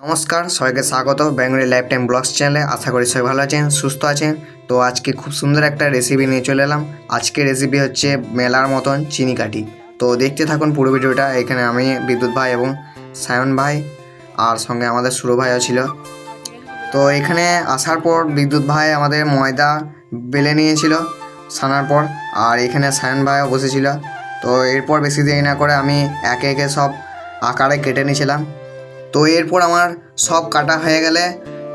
নমস্কার, সবাইকে স্বাগত বেঙ্গলি লাইফ টাইম ব্লগস চ্যানেলে আশা করি সবাই ভালো আছেন, সুস্থ আছেন। তো আজকে খুব সুন্দর একটা রেসিপি নিয়ে চলে এলাম। আজকে রেসিপি হচ্ছে মেলার মতন চিনি কাঠি তো দেখতে থাকুন পুরো ভিডিওটা। এখানে আমি বিদ্যুৎ ভাই এবং সায়ন ভাই আর সঙ্গে আমাদের সুরো ভাইও ছিল। তো এখানে আসার পর বিদ্যুৎ ভাই আমাদের ময়দা বেলে নিয়েছিল সানার পর, আর এখানে সায়ন ভাইও বসেছিল। তো এরপর বেশি দেরি না করে আমি একে একে সব আকারে কেটে নিয়েছিলাম। তো এরপর আমার সব কাটা হয়ে গেলে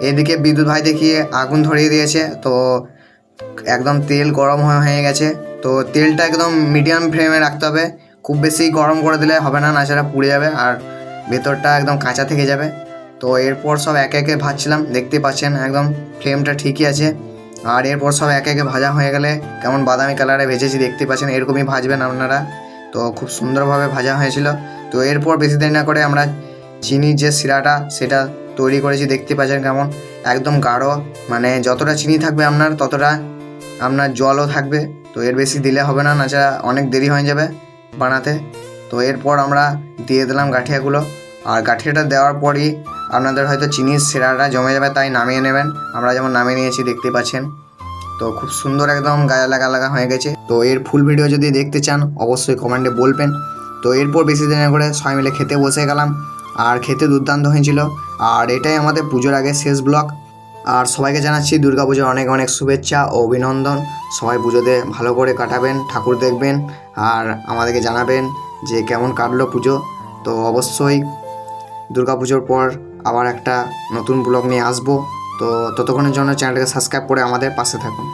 এদিকে বিদ্যুৎ ভাই দেখিয়ে আগুন ধরিয়ে দিয়েছে। তো একদম তেল গরম হয়ে গেছে। তো তেলটা একদম মিডিয়াম ফ্লেমে রাখতে হবে। খুব বেশি গরম করে দিলে হবে না নাচারা পুড়ে যাবে আর ভেতরটা একদম কাঁচা থেকে যাবে। তো এরপর সব একে একে ভাজছিলাম দেখতে পাচ্ছেন একদম ফ্লেমটা ঠিকই আছে। আর এরপর সব একে একে ভাজা হয়ে গেলে কেমন বাদামি কালারে ভেজেছি দেখতে পাচ্ছেন, এরকমই ভাজবেন আপনারা। তো খুব সুন্দরভাবে ভাজা হয়েছিল। তো এরপর বেশি দেরি না করে আমরা চিনির যে শিরাটা, সেটা তৈরি করেছি, দেখতে পাচ্ছেন কেমন? একদম গাঢ় মানে যতটা চিনি থাকবে আপনার, ততটা আপনার জলও থাকবে। তো এর বেশি দিলে হবে না নাচা অনেক দেরি হয়ে যাবে বানাতে। তো এরপর আমরা দিয়ে দিলাম গাঠিয়াগুলো। আর গাঠিয়াটা দেওয়ার পরই আপনাদের হয়তো চিনির শিরাটা জমে যাবে, তাই নামিয়ে নেবেন। আমরা যেমন নামিয়ে নিয়েছি, দেখতে পাচ্ছেন। তো খুব সুন্দর একদম গায়ে লাগা লাগা হয়ে গেছে। তো এর ফুল ভিডিও যদি দেখতে চান, অবশ্যই কমেন্টে বলবেন। তো এরপর বেশি দিন করে সবাই মিলে খেতে বসে গেলাম। আর খেতে দুর্দান্ত হয়েছিল। আর এটাই আমাদের পুজোর আগে শেষ ব্লগ। আর সবাইকে জানাচ্ছি দুর্গা পুজোর অনেক অনেক শুভেচ্ছা ও অভিনন্দন। সবাই পুজোতে ভালো করে কাটাবেন, ঠাকুর দেখবেন, আর আমাদেরকে জানাবেন যে কেমন কাটলো পুজো। তো অবশ্যই দুর্গা পুজোর পর আবার একটা নতুন ব্লগ নিয়ে আসব। তো ততক্ষণের জন্য চ্যানেলটাকে সাবস্ক্রাইব করে আমাদের পাশে থাকুন।